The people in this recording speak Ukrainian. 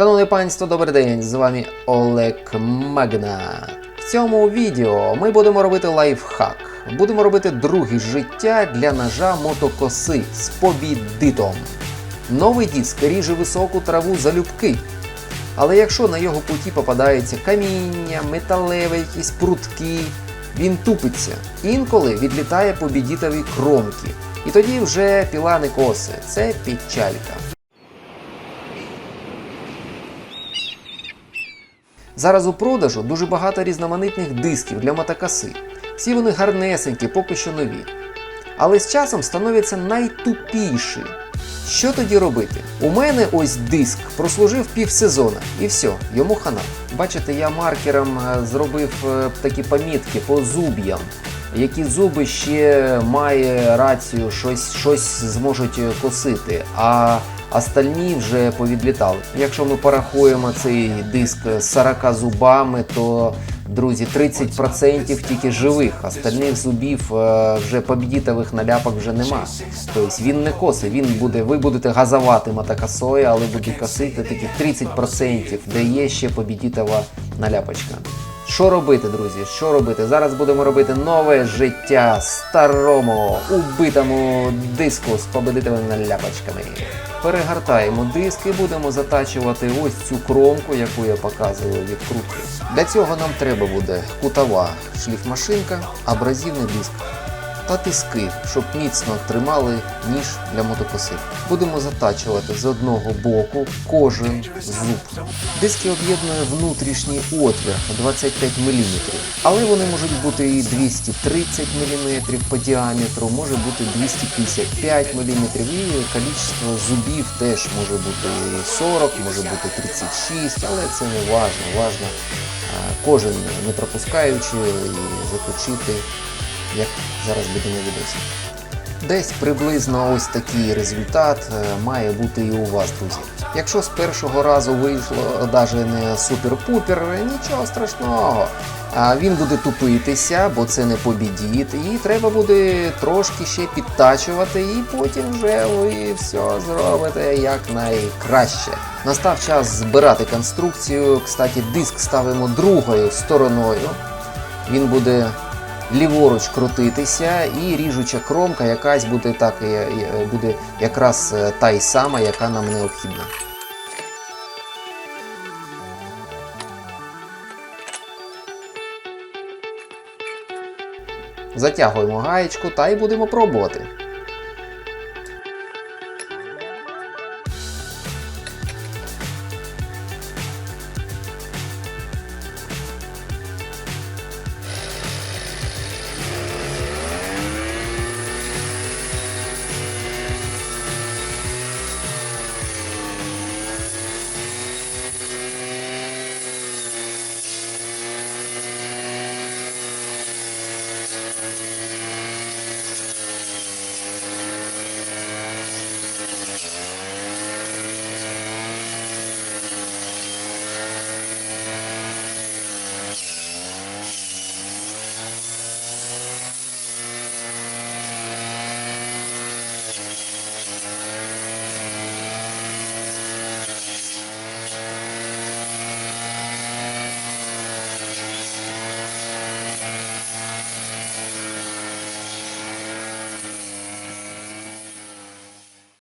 Шановне панство, добрий день! З вами Олег Магнат. В цьому відео ми будемо робити лайфхак. Будемо робити друге життя для ножа мотокоси з побідитом. Новий диск ріже високу траву залюбки. Але якщо на його путі попадається каміння, металеві якісь прутки, він тупиться. Інколи відлітає побідітові кромки. І тоді вже піла не коси. Це печалька. Зараз у продажу дуже багато різноманітних дисків для мотокоси. Всі вони гарнесенькі, поки що нові. Але з часом становляться найтупіші. Що тоді робити? У мене ось диск прослужив півсезона і все, йому хана. Бачите, я маркером е, зробив е, такі помітки по зуб'ям, які зуби ще має рацію, щось, щось зможуть е, косити, а остальні вже повідлітали. Якщо ми порахуємо цей диск з 40 зубами, то друзі, 30% тільки живих, остальних зубів е, вже побідітових наляпок вже нема. Тобто він не косить, він буде, ви будете газувати мотокосою, але буде косити тільки 30%, де є ще побідітова наляпочка. Що робити, друзі? Що робити? Зараз будемо робити нове життя старому убитому диску з победитими наляпочками. Перегортаємо диск і будемо затачувати ось цю кромку, яку я показував від крутки. Для цього нам треба буде кутова шліфмашинка, абразивний диск та тиски, щоб міцно тримали ніж для мотокоси. Будемо затачувати з одного боку кожен зуб. Диски об'єднує внутрішній отвір 25 мм, але вони можуть бути і 230 мм по діаметру, може бути 255 мм, і кількість зубів теж може бути 40, може бути 36, але це не важно. Важно е, кожен не пропускаючи і заточити як зараз буде на відосі. Десь приблизно ось такий результат е, має бути і у вас, друзі. Якщо з першого разу вийшло навіть не супер-пупер, нічого страшного. А він буде тупитися, бо це не побідіт, і треба буде трошки ще підтачувати, і потім вже ви все зробите як найкраще. Настав час збирати конструкцію. Кстати, диск ставимо другою стороною. Він буде ліворуч крутитися, і ріжуча кромка якась буде так і- і- буде якраз е, та й сама, яка нам необхідна. Затягуємо гаєчку та й будемо пробувати.